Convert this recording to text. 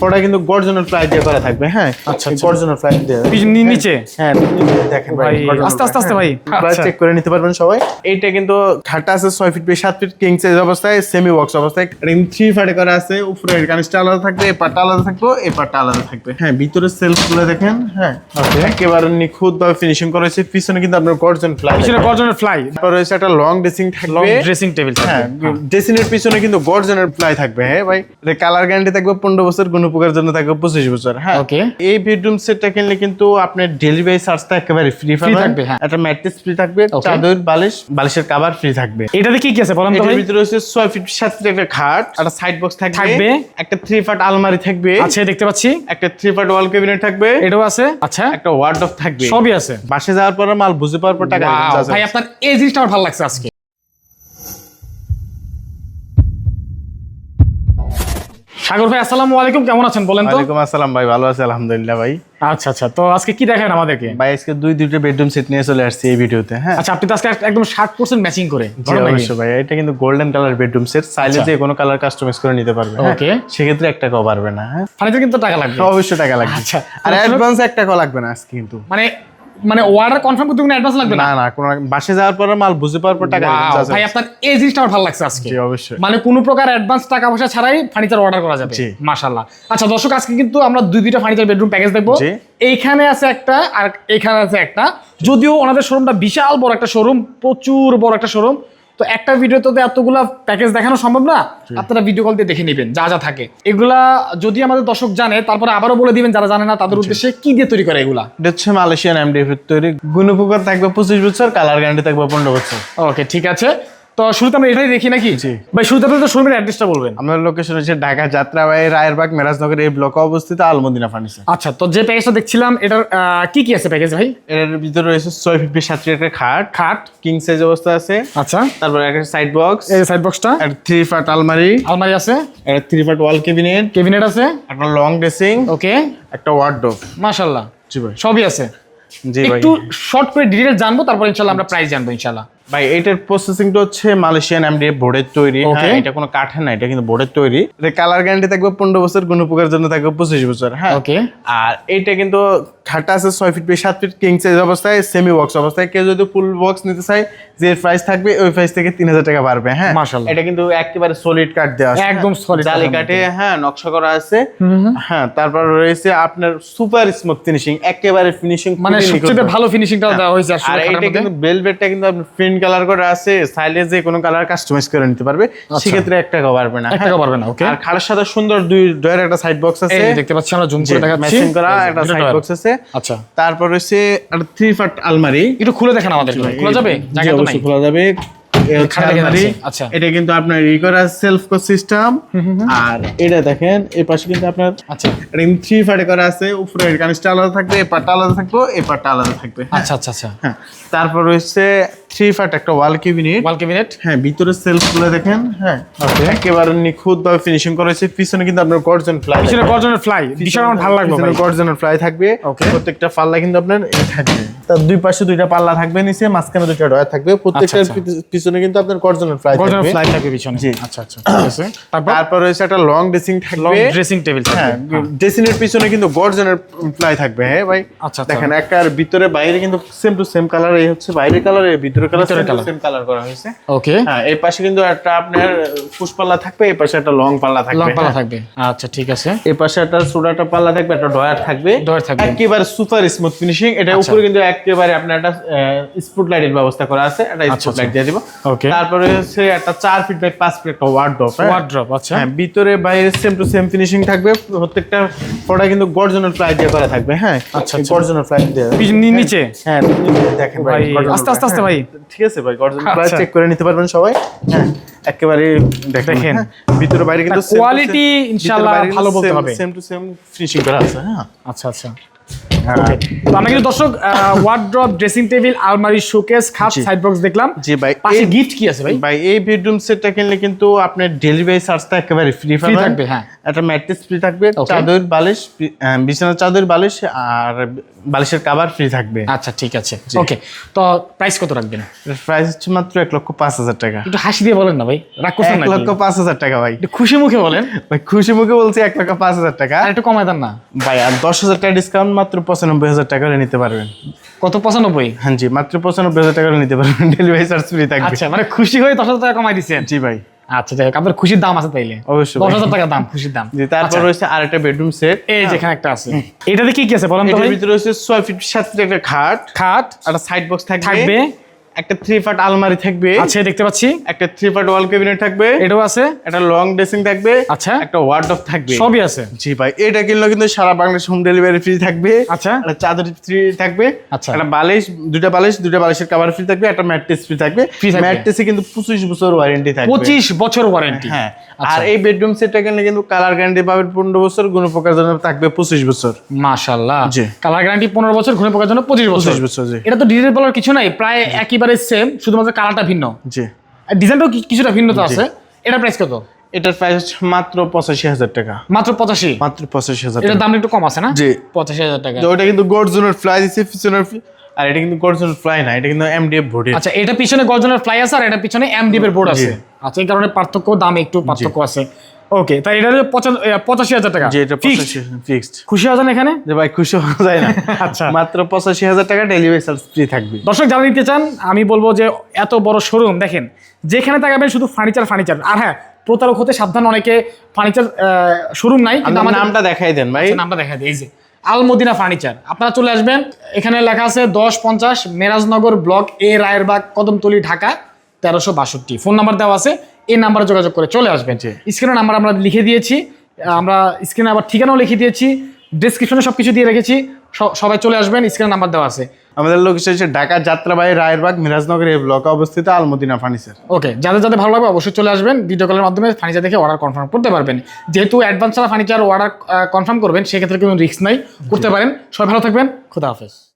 ওটা কিন্তু গর্জনের প্লাই দিয়ে করা থাকবে হ্যাঁ? আচ্ছা, আচ্ছা। গর্জনের প্লাই দিয়ে। নি- নিচে? হ্যাঁ দেখেন ভাই, আস্তে আস্তে আস্তে ভাই। আচ্ছা। চেক করে নিতে পারবেন সবাই। এইটা কিন্তু খাটটা আছে ছয় ফিট বাই সাত ফিট কিং সাইজ অবস্থায় সেমি বক্স অবস্থায়। রিম থ্রি ফাটে করা আছে উপরে কানিসটা আলাদা থাকবে এই পাটটা আলাদা থাকবে এই পাটটা আলাদা থাকবে। হ্যাঁ ভিতরে সেলফগুলো দেখেন হ্যাঁ. একেবারে নিখুঁত ভাবে ফিনিশিং করা হয়েছে পিছনে কিন্তু আপনার গর্জন ফ্লাই পিছনে গর্জনের ফ্লাই তারপর রয়েছে একটা লং ড্রেসিং থাকবে। লং ড্রেসিং টেবিল হ্যাঁ ড্রেসিং এর পিছনে কিন্তু গর্জনের ফ্লাই থাকবে হ্যাঁ ভাই। কালার গ্যারান্টি থাকবে পনেরো বছর কোনো প্রকার জন্য থাকবে পঁচিশ বছর হ্যাঁ? এই বেডরুম সেটটা কিনলে কিন্তু আপনার ডেলিভারি চার্জটা একেবারে ফ্রি থাকবে, হ্যাঁ। একটা ম্যাট্রেস ফ্রি থাকবে চাদর বালিশ বালিশের কাভার ফ্রি থাকবে। এটাতে কি কি আছে বলেন তো ভাই? ভিতরে হচ্ছে ছয় ফিট সাত ফিট একটা খাট একটা সাইড বক্স থাকবে থাকবে। একটা থ্রি ফাট আলমারি থাকবে। আছে দেখতে পাচ্ছি। একটা থ্রি ফাট ওয়াল ক্যাবিনেট থাকবে। এটাও আছে। আচ্ছা। একটা ওয়ার্ডরোব থাকবে। সবই আছে। বাসে যাওয়ার পরে মাল বুঝে পাওয়ার পর টাকা। ভাই আপনার এই জিনিসটা আমার ভালো লাগছে আজকে। সাগর ভাই আসসালামু আলাইকুম। কেমন আছেন বলেন তো? ওয়ালাইকুম আসসালাম ভাই ভালো আছে আলহামদুলিল্লাহ ভাই। আচ্ছা আচ্ছা। তো আজকে কি দেখেন আমাদেরকে? ভাই আজকে দুই দুইটা বেডরুম সেট নিয়ে চলে আসছি এই ভিডিওতে হ্যাঁ। আচ্ছা আপনি তো আজকে একদম ষাট পার্সেন্ট ম্যাচিং করে অবশ্যই ভাই এটা কিন্তু গোল্ডেন কালার বেডরুম সেট চাইলে আচ্ছা। যে কোনো কালার কাস্টমাইজ করে নিতে পারবে হ্যাঁ? Okay. সেক্ষেত্রে এক টাকাও পারবে না হ্যাঁ। ফানিতে কিন্তু টাকা লাগবে। অবশ্যই টাকা লাগবে। আচ্ছা। আর অ্যাডভান্স এক টাকাও লাগবে না আজকে কিন্তু। মানে মানে অর্ডার কনফার্ম করতে কোনো অ্যাডভান্স লাগবে না? না কোনো বাসে যাওয়ার পরে মাল বুঝে পাওয়ার পর টাকা। ভাই আপনার এই জিনিসটা আমার ভালো লাগছে আজকে। জি অবশ্যই। মানে কোনো প্রকার অ্যাডভান্স টাকা পয়সা ছাড়াই ফার্নিচার অর্ডার করা যাবে। মাশাআল্লাহ। আচ্ছা দর্শক আজকে কিন্তু আমরা দুই দুইটা ফার্নিচার বেডরুম প্যাকেজ দেখব। জি। এইখানে আছে একটা আর এখানে আছে একটা। যদিও ওনাদের শোরুমটা বিশাল বড় একটা শোরুম প্রচুর বড় একটা শোরুম তো একটা ভিডিওতে তো এতগুলো প্যাকেজ দেখানো সম্ভব না? আপনারা ভিডিও কল দিয়ে দেখে নেবেন যা যা থাকে। এগুলা যদি আমাদের দর্শক জানে তারপরে আবারও বলে দিবেন যারা জানে না তাদের উদ্দেশ্যে কি দিয়ে তৈরি করে এগুলা? এটা হচ্ছে মালয়েশিয়ান এমডিএফ তৈরি। গুণপুকার থাকবে পঁচিশ বছর কালার গ্যারান্টি থাকবে পনেরো বছর। ওকে ঠিক আছে। তো শুরুতে আমরা এটাই দেখি নাকি। ভাই শুরুতে আপনাদের শোরুমের অ্যাড্রেসটা বলবেন। আমাদের লোকেশন হচ্ছে ঢাকা যাত্রাবাড়ি রায়েরবাগ মেরাজনগর এই ব্লকে অবস্থিত আলমদিনা ফার্নিচার আচ্ছা তো যে প্যাকেজটা দেখছিলাম এটার কি কি আছে প্যাকেজ ভাই? এর ভিতরে রয়েছে ছয় ফিফটি সাতটি একটা খাট খাট। কিং সাইজ অবস্থা আছে। আচ্ছা। তারপর একটা সাইড বক্স এই সাইড বক্সটা একটা থ্রি ফাট আলমারি আলমারি আছে। একটা থ্রি ফাট ওয়াল ক্যাবিনেট কেবিনেট আছে। একটা লং ড্রেসিং ওকে একটা ওয়ার্ডরোব মাশাল্লাহ জি ভাই। সবই আছে। জি ভাই। একটু শর্ট করে ডিটেল জানব তারপর ইনশাল্লাহ আমরা প্রাইস জানব ইনশাল্লাহ ভাই এটার প্রসেসিংটা হচ্ছে মালয়েশিয়ান বোর্ডের তৈরি। হ্যাঁ এটা কোনো কাঠের না এটা কিন্তু বোর্ডের তৈরি। এটা কালার গ্যারান্টি থাকবে পনেরো বছর কোনো প্রকার জন্য থাকবে পঁচিশ বছর হ্যাঁ। ওকে আর এইটা কিন্তু খাটটা আছে ছয় ফিট বাই সাত ফিট কিং সাইজ অবস্থায় সেমি বক্স অবস্থায়। কেউ যদি ফুল বক্স নিতে চায় যে প্রাইস থাকবে ওই প্রাইস থেকে তিন হাজার টাকা পারবে হ্যাঁ। মাশাআল্লাহ। এটা কিন্তু একেবারে সলিড কাঠ দেওয়া আছে একদম হ্যাঁ? solid জালি কাঠে হ্যাঁ নকশা করা আছে। হ্যাঁ তারপর রয়েছে আপনার সুপার স্মুথ ফিনিশিং একেবারে ফিনিশিং মানে সবচেয়ে ভালো ফিনিশিংটা দেওয়া হয়েছে আর এটা কিন্তু বেলভেটটা কিন্তু আপনি কালার করে আছে চাইলে যে কোনো কালার কাস্টমাইজ করে নিতে পারবে সেক্ষেত্রে এক টাকা পারবে না এক টাকা পারবে না, okay? আর খাটের সাথে সুন্দর দুই ডয়ের একটা সাইড বক্স আছে। দেখতে পাচ্ছি আমরা জুম করে দেখাচ্ছি। ম্যাচিং করা একটা সাইড বক্স আছে। আচ্ছা। তারপর হচ্ছে একটা থ্রি ফাট আলমারি। একটু খুলে দেখেন আমাদের খোলা যাবে? জায়গা তো নাই। খোলা যাবে। দেখে আচ্ছা। এটা কিন্তু আপনার সেলফ সিস্টেম আর এটা দেখেন এই পাশে কিন্তু আপনার আচ্ছা। রিম থ্রি ফাটে করা আছে। উপরে আলাদা থাকবে এই পাটটা আলাদা থাকবে এই পাটটা আলাদা থাকবে হ্যাঁ। আচ্ছা আচ্ছা আচ্ছা। হ্যাঁ তারপর রয়েছে থ্রি ফাট একটা ওয়াল ক্যাবিনেট। ওয়াল ক্যাবিনেট। হ্যাঁ ভিতরে সেলফ দেখেন হ্যাঁ। একেবারে নিখুঁত ভাবে ফিনিশিং করা হয়েছে। পিছনে কিন্তু আপনার গর্জন ফ্লাই পিছনে গর্জনের ফ্লাই ভীষণ আমার ভালো লাগল গর্জনের ফ্লাই থাকবে। প্রত্যেকটা পাল্লা কিন্তু আপনার থাকবে। তার দুই পাশে দুইটা পাল্লা থাকবে নিচে মাঝখানে দুইটা ডয়ার থাকবে। প্রত্যেকটার আচ্ছা। পিছনে কিন্তু আপনার গর্জনের ফ্লাই গর্জনের ফ্লাই থাকবে পিছনে। জি। আচ্ছা আচ্ছা তারপর? তারপর রয়েছে একটা long dressing long dressing table হ্যাঁ ড্রেসিংয়ের পিছনে কিন্তু গর্জনের ফ্লাই থাকবে। হ্যাঁ ভাই। আচ্ছা, আচ্ছা। দেখেন একটা ভিতরে বাইরে কিন্তু সেম টু সেম কালার এই হচ্ছে বাইরের কালার এই ভিতরে ভিতরের colour। সেম কালার করা হয়েছে ওকে হ্যাঁ এই পাশে কিন্তু একটা আপনার পুষ্পাল্লা থাকবে এই পাশে একটা লং পাল্লা থাকবে লং পালা হ্যাঁ। থাকবে আচ্ছা ঠিক আছে এই পাশে একটা ছোটাটা পাল্লা থাকবে একটা ডয়ার থাকবে ডয়ার থাকবে। একেবারে সুপার স্মুথ ফিনিশিং এটা আচ্ছা। উপরে কিন্তু একেবারে আপনার একটা স্পট লাইটের ব্যবস্থা করা আছে একটা আচ্ছা, স্পট লাইট। দিয়ে দিব Okay. তারপরে হচ্ছে একটা চার ফিট বাই পাঁচ ফিট একটা ওয়ার্ড্রপ ওয়ার্ড্রপ আচ্ছা হ্যাঁ ভিতরে বাইরে সেম টু সেম ফিনিশিং থাকবে প্রত্যেকটা প্রোডাক্ট কিন্তু গর্জনের প্লাই দিয়ে করা থাকবে হ্যাঁ আচ্ছা। গর্জনের প্লাই দিয়ে নিচে হ্যাঁ দেখেন ভাই ভাই, আস্তে আস্তে আস্তে ভাই। ঠিক আছে ভাই গর্জন। আচ্ছা। চেক করে নিতে পারবেন সবাই। হ্যাঁ একেবারে দেখেন ভিতরে বাইরে কিন্তু কোয়ালিটি ইনশাআল্লাহ ভালো বলতে হবে। সেম টু সেম ফিনিশিং করা আছে হ্যাঁ। আচ্ছা আচ্ছা। তো আমরা কিন্তু দর্শক ওয়ার্ড্রপ ড্রেসিং টেবিল আলমারি শোকেস খাট সাইড বক্স দেখলাম। জি ভাই পাশে গিফট কি আছে ভাই? ভাই এই বেডরুম সেটটা কিনলে কিন্তু আপনার ডেলিভারি চার্জটা একেবারে ফ্রি থাকবে, হ্যাঁ। একটা ম্যাট্রেস ফ্রি থাকবে চাদর বালিশ বিছানার চাদর বালিশ আর বালিশের কাভার ফ্রি থাকবে। আচ্ছা ঠিক আছে। ওকে তো প্রাইস কত রাখবেন? প্রাইস হচ্ছে মাত্র এক লক্ষ পাঁচ হাজার টাকা। একটু হাসি দিয়ে বলেন না ভাই রাগ করছেন এক লক্ষ পাঁচ হাজার টাকা ভাই। একটু খুশি মুখে বলেন। ভাই খুশি মুখে বলছি এক লক্ষ পাঁচ হাজার টাকা। আর একটু কমায় দেন না। ভাই আর দশ হাজার টাকা ডিসকাউন্ট মাত্র পঁচানব্বই হাজার টাকা হলে নিতে পারবেন। কত পঁচানব্বই? হ্যাঁ জি মাত্র পঁচানব্বই হাজার টাকা হলে নিতে পারবেন। ডেলিভারি চার্জ ফ্রি থাকবে। আচ্ছা মানে খুশি হয়ে দশ হাজার টাকা কমাই দিচ্ছেন? জি ভাই। আচ্ছা যাই হোক আপনার খুশির দাম আছে তাইলে। অবশ্যই দশ হাজার টাকা দাম খুশির দাম। জি তারপর রয়েছে রয়েছে আরেকটা বেডরুম সেট এই যেখানে একটা আছে। এটাতে কি কি আছে বলেন তো এটার ভিতরে রয়েছে ছয় ফিট সাত ফিট একটা খাট। খাট। একটা সাইড বক্স থাকবে। থাকবে। একটা থ্রি পার্ট আলমারি থাকবে। আছে দেখতে পাচ্ছি। একটা থ্রি পার্ট ওয়াল ক্যাবিনেট থাকবে। এটাও আছে। একটা লং ড্রেসিং থাকবে। আচ্ছা। একটা ওয়ার্ডরোব থাকবে। সবই আছে। জি ভাই এটা কিনলে কিন্তু সারা বাংলাদেশ হোম ডেলিভারি ফ্রি থাকবে। আচ্ছা। একটা চাদর ফ্রি থাকবে। আচ্ছা। একটা বালিশ দুটা বালিশ দুটা বালিশের কভার ফ্রি থাকবে। একটা ম্যাট্রেস ফ্রি থাকবে। ম্যাট্রেসে কিন্তু পঁচিশ বছর ওয়ারেন্টি থাকবে। পঁচিশ বছর ওয়ারেন্টি হ্যাঁ। আচ্ছা। আর এই বেডরুম সেটটা কিনলে কিন্তু কালার গ্যারান্টি পাবেন পনেরো বছর কোনো প্রকার জন্য থাকবে পঁচিশ বছর। মাশাল্লাহ। জি। কালার গ্যারান্টি পনেরো বছর ঘুরে পোকার জন্য পঁচিশ বছর। 25 বছর। এটা তো ডিজাইন বলার কিছু নাই। প্রায় একেবারে সেম শুধুমাত্র কালারটা ভিন্ন। জি। ডিজাইনটাও কিছুটা ভিন্নতা আছে? এটা প্রাইস কত? এটার প্রাইস মাত্র পঁচাশি হাজার টাকা। মাত্র পঁচাশি? মাত্র পঁচাশি হাজার এটার দাম একটু কম আছে না? জি। পঁচাশি হাজার টাকা। তো ওটা কিন্তু গর্জনের ফ্লাই দিচ্ছে পিছনের আর এটা কিন্তু গর্জনের ফ্লাই না এটা কিন্তু এমডিএফ বোর্ডের আচ্ছা এটা পিছনে গর্জনের ফ্লাই আছে আর এটা পিছনে এমডিএফ এর বোর্ড আছে। আচ্ছা এই কারণে পার্থক্য দাম একটু পার্থক্য আছে। ওকে তাই এটা হলো পঁচাশি হাজার টাকা। যে এটা? পঁচাশি ফিক্সড খুশি হয়েছেন এখানে? যে ভাই খুশি হওয়া যায় না। আচ্ছা। মাত্র পঁচাশি হাজার টাকা ডেলিভারি চার্জ ফ্রি থাকবে। দর্শক যারা নিতে চান আমি বলব যে এত বড় শোরুম দেখেন যেখানে তাকাবেন শুধু ফার্নিচার ফার্নিচার আর হ্যাঁ প্রতারক হতে সাবধান অনেকে ফার্নিচার শোরুম নাই কিন্তু আমাদের নামটা দেখাই দেন ভাই। নামটা দেখাই দিই এই যে। আলমদিনা ফার্নিচার। আপনারা চলে আসবেন এখানে লেখা আছে দশ পঞ্চাশ মেরাজনগর ব্লক এ রায়েরবাগ কদমতলি ঢাকা তেরোশো বাষট্টি। ফোন নাম্বার দেওয়া আছে এই নাম্বারে যোগাযোগ করে চলে আসবেন। যে স্ক্রিনের নাম্বার আমরা লিখে দিয়েছি আমরা স্ক্রিনে আবার ঠিকানাও লিখে দিয়েছি ডিসক্রিপশনে সব কিছু দিয়ে রেখেছি। সবাই চলে আসবেন স্ক্রিনে নাম্বার দেওয়া আছে। আমাদের লোকেশন হচ্ছে ঢাকা যাত্রাবাড়ি রায়েরবাগ মিরাজনগর এই ব্লকে অবস্থিত আলমদিনা ফার্নিচার ওকে যাদের যাদের ভালো লাগবে অবশ্যই চলে আসবেন। ভিডিও কলের মাধ্যমে ফার্নিচার দেখে অর্ডার কনফার্ম করতে পারবেন। যেহেতু অ্যাডভান্স ছাড়া ফার্নিচার অর্ডার কনফার্ম করবেন সেক্ষেত্রে কোনো রিস্ক নাই। করতে পারেন। সবাই ভালো থাকবেন। খুদা হাফেজ।